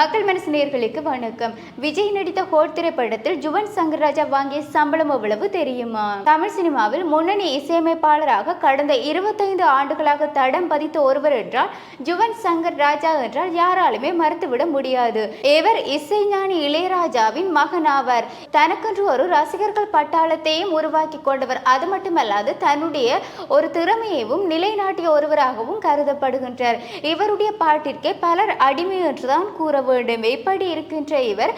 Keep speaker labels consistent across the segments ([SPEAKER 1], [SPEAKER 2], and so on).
[SPEAKER 1] மக்கள் மனசு நேயர்களுக்கு வணக்கம். விஜய் நடித்த ஹோட் திரைப்படத்தில் ஜுவன் சங்கர் ராஜா வாங்கிய சம்பளம் எவ்வளவு தெரியுமா? தமிழ் சினிமாவில் முன்னணி இசையமைப்பாளராக கடந்த இருபத்தைந்து ஆண்டுகளாக தடம் பதித்த ஒருவர் என்றால் ஜுவன் சங்கர் ராஜா என்றால் யாராலுமே மறுத்துவிட முடியாது. இவர் இசைஞானி இளையராஜாவின் மகன் ஆவார். தனக்கென்று ஒரு ரசிகர்கள் பட்டாளத்தையும் உருவாக்கி கொண்டவர். அது மட்டுமல்லாது தன்னுடைய ஒரு திறமையையும் நிலைநாட்டிய ஒருவராகவும் கருதப்படுகின்றார். இவருடைய பாட்டிற்கே பலர் அடிமை என்றுதான் கூற வேண்டும். எப்படி இருக்கின்ற இவர்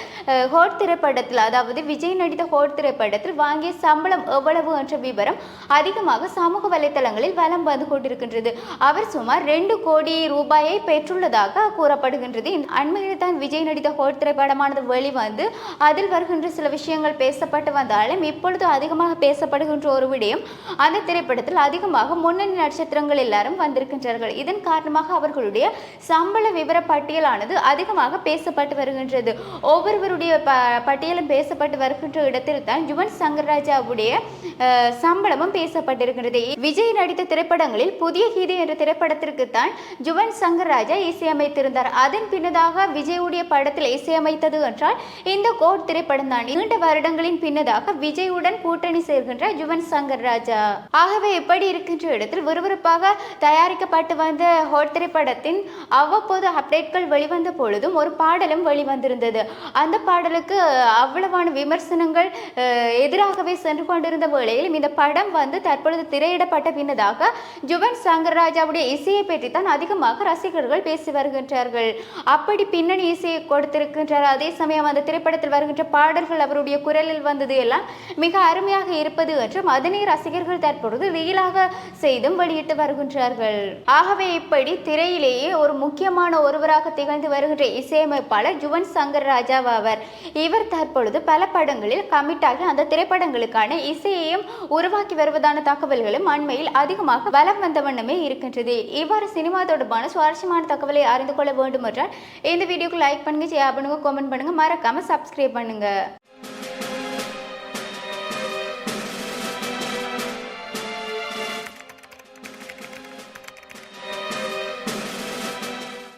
[SPEAKER 1] ஹோட் திரைப்படத்தில் அதாவது விஜய் நடித்த ஹோட் திரைப்படத்தில் வாங்கிய சம்பளம் எவ்வளவு என்ற விவரம் அதிகமாக சமூக வலைத்தளங்களில் வலம் வந்து கொண்டிருக்கின்றது. அவர் சுமார் ரெண்டு கோடி ரூபாயை பெற்றுள்ளதாக கூறப்படுகின்றது. அண்மையில் தான் விஜய் நடித்த ஹோட் திரைப்படமானது வெளிவந்து அதில் வருகின்ற சில விஷயங்கள் பேசப்பட்டு வந்தாலும் இப்பொழுது அதிகமாக பேசப்படுகின்ற ஒரு விடயம் அந்த திரைப்படத்தில் அதிகமாக முன்னணி நட்சத்திரங்கள் எல்லாரும் வந்திருக்கின்றார்கள். இதன் காரணமாக அவர்களுடைய சம்பள விவர பட்டியலானது அதிகமாக பேசப்பட்டு வருகின்றது. ஒவ்வொருவருடைய ப பட்டியலும் பேசப்பட்டு வருகின்ற இடத்தில் தான் யுவன் சங்கர் ராஜாவுடைய சம்பளமும் பேசப்பட்டிருக்கின்றது. விஜய் நடித்த திரைப்படங்களில் புதிய கீதை என்ற திரைப்படத்திற்கு தான் ஜுவன் சங்கர் ராஜா இசையமைத்திருந்தார். அதன் பின்னதாக விஜயுடைய படத்தில் இசையமைத்தது என்றால் இந்த கோட் திரைப்படம் தான் நீண்ட வருடங்களின் பின்னதாக விஜயுடன் கூட்டணி சேர்கின்ற ஜுவன் சங்கர் ராஜா ஆகவே இப்படி இருக்கின்ற இடத்தில் விறுவிறுப்பாக தயாரிக்கப்பட்டு வந்த ஹோட் திரைப்படத்தின் அவ்வப்போது அப்டேட்கள் வெளிவந்த பொழுதும் ஒரு பாடலும் வெளிவந்திருந்தது. அந்த பாடலுக்கு அவ்வளவான விமர்சனங்கள் எதிராகவே சென்று கொண்டிருந்த வேளையிலும் இந்த படம் வந்து தற்பொழுது திரையிடப்பட்ட பின்னதாக ஜுவன் சங்கர் ராஜாவுடைய இசையை பற்றி தான் அதிகமாக ரசிகர்கள் பேசி வருகின்றார்கள். அப்படி பின்னணி இசையை கொடுத்திருக்கின்றார். அதே சமயம் அந்த திரைப்படத்தில் வருகின்ற பாடல்கள் அவருடைய குரலில் வந்தது எல்லாம் மிக அருமையாக இருப்பது என்றும் அதனை ரசிகர்கள் தற்பொழுது ரீலாக செய்தும் வெளியிட்டு வருகின்றார்கள். ஆகவே இப்படி திரையிலேயே ஒரு முக்கியமான ஒருவராக திகழ்ந்து வருகின்ற இசை இசையமைப்பாளர் ஜுவன் சங்கர் ராஜா இவர் தற்பொழுது பல படங்களில் கமிட்டாகி அந்த திரைப்படங்களுக்கான இசையையும் உருவாக்கி வருவதான தகவல்களும் அண்மையில் அதிகமாக வலம் வந்த வண்ணமே இருக்கின்றது. இவ்வாறு சினிமா தொடர்பான சுவாரஸ்யமான தகவலை அறிந்து கொள்ள வேண்டும் என்றால் இந்த வீடியோக்கு லைக் பண்ணுங்க ஷேர் பண்ணுங்க கமெண்ட் பண்ணுங்க. மறக்காம சப்ஸ்கிரைப் பண்ணுங்க.